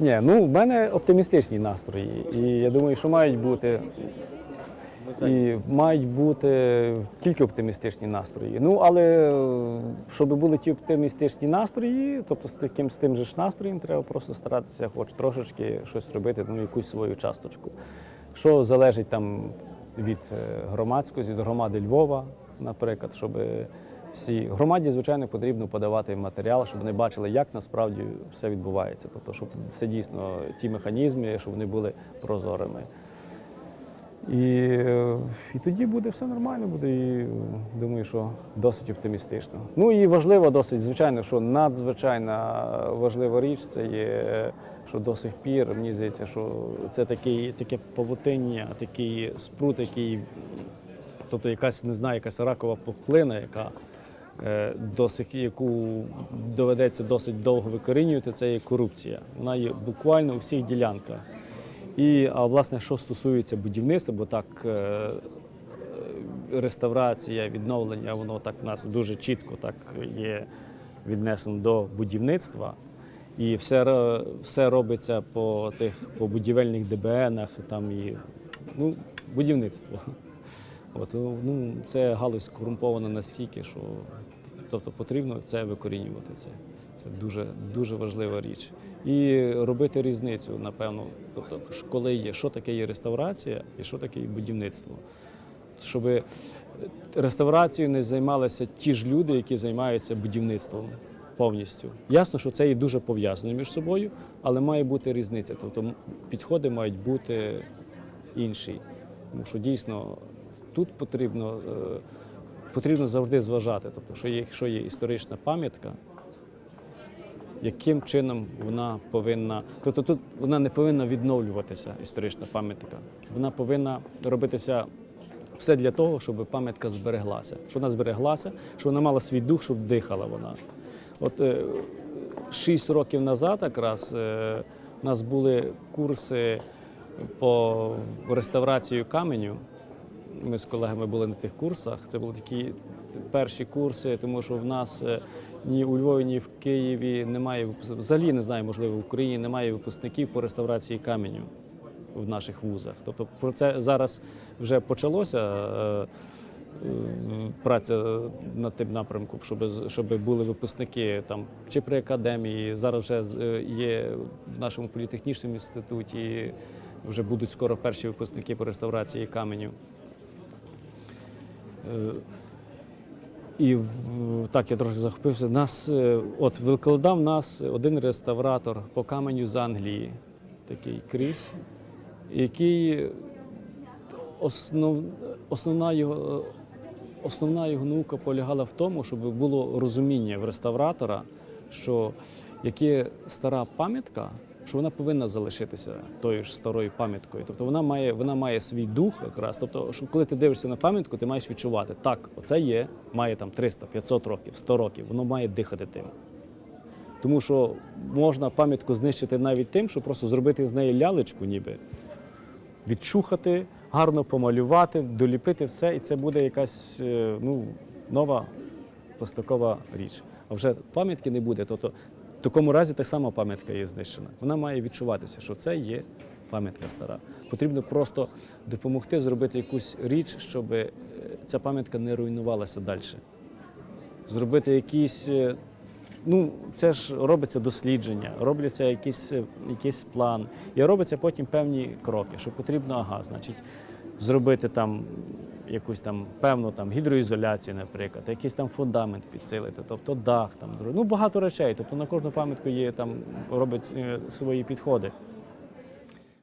Ні, ну в мене оптимістичні настрої. І я думаю, що мають бути. І мають бути тільки оптимістичні настрої. Ну, але е, щоб були ті оптимістичні настрої, тобто з таким з тим же ж настроєм треба просто старатися хоч трошечки щось робити, ну, якусь свою часточку. Що залежить там від е, громадськості, від громади Львова, наприклад, щоб всі громаді, звичайно, потрібно подавати матеріал, щоб вони бачили, як насправді все відбувається. Тобто, щоб це дійсно ті механізми, щоб вони були прозорими. І, е, і тоді буде все нормально, буде і е, думаю, що досить оптимістично. Ну і важливо досить, звичайно, що надзвичайна важлива річ це є, що до сих пір, мені здається, що це такий, таке павутиння, такий спрут, який, тобто якась, не знаю, якась ракова пухлина, яка е, досить, яку доведеться досить довго викорінювати, це є корупція. Вона є буквально у всіх ділянках. І а власне, що стосується будівництва, бо так е, е, реставрація, відновлення, воно так в нас дуже чітко так є віднесено до будівництва. І все, все робиться по тих по будівельних ДБНах, там і ну, будівництво. От, ну, це галузь корумпована настільки, що тобто потрібно це викорінювати. Це, це дуже, дуже важлива річ. І робити різницю, напевно, тобто, коли є, що таке є реставрація і що таке є будівництво. Щоб реставрацією не займалися ті ж люди, які займаються будівництвом повністю. Ясно, що це і дуже пов'язано між собою, але має бути різниця. Тобто підходи мають бути інші. Тому що дійсно тут потрібно, е, потрібно завжди зважати. Тобто, що є- якщо є історична пам'ятка, яким чином вона повинна, тобто тут вона не повинна відновлюватися, історична пам'ятка. Вона повинна робитися все для того, щоб пам'ятка збереглася. Щоб вона збереглася, щоб вона мала свій дух, щоб дихала вона. От е, шість років назад якраз е, у нас були курси по реставрації каменю. Ми з колегами були на тих курсах. Це були такі перші курси, тому що в нас е, ні у Львові, ні в Києві немає взагалі не знаю, можливо, в Україні немає випускників по реставрації каменю в наших вузах. Тобто про це зараз вже почалося. е, е, Праця над тим напрямком, щоб, щоб були випускники там чи при академії. Зараз вже є в нашому політехнічному інституті, вже будуть скоро перші випускники по реставрації каменю. Е, І так, я трохи захопився. Нас, е, от викладав нас один реставратор по каменю з Англії, такий Кріс, який основ, основна, його, основна його наука полягала в тому, щоб було розуміння в реставратора, що як є стара пам'ятка, що вона повинна залишитися тою ж старою пам'яткою. Тобто вона має, вона має свій дух якраз. Тобто, що коли ти дивишся на пам'ятку, ти маєш відчувати, так, оце є, має там 300, 500 років, 100 років, воно має дихати тим. Тому що можна пам'ятку знищити навіть тим, що просто зробити з неї лялечку, ніби відчухати, гарно помалювати, доліпити все, і це буде якась е, ну, нова пластикова річ. А вже пам'ятки не буде. Тобто, в такому разі так само пам'ятка є знищена. Вона має відчуватися, що це є пам'ятка стара. Потрібно просто допомогти зробити якусь річ, щоб е, ця пам'ятка не руйнувалася далі. Зробити якісь. е, Ну, це ж робиться дослідження, робляться якийсь, е, якийсь план, і робляться потім певні кроки, що потрібно, ага, значить, зробити там якусь там певну там гідроізоляцію, наприклад, якийсь там фундамент підсилити, тобто дах, там ну багато речей. Тобто на кожну пам'ятку є там робить е, свої підходи.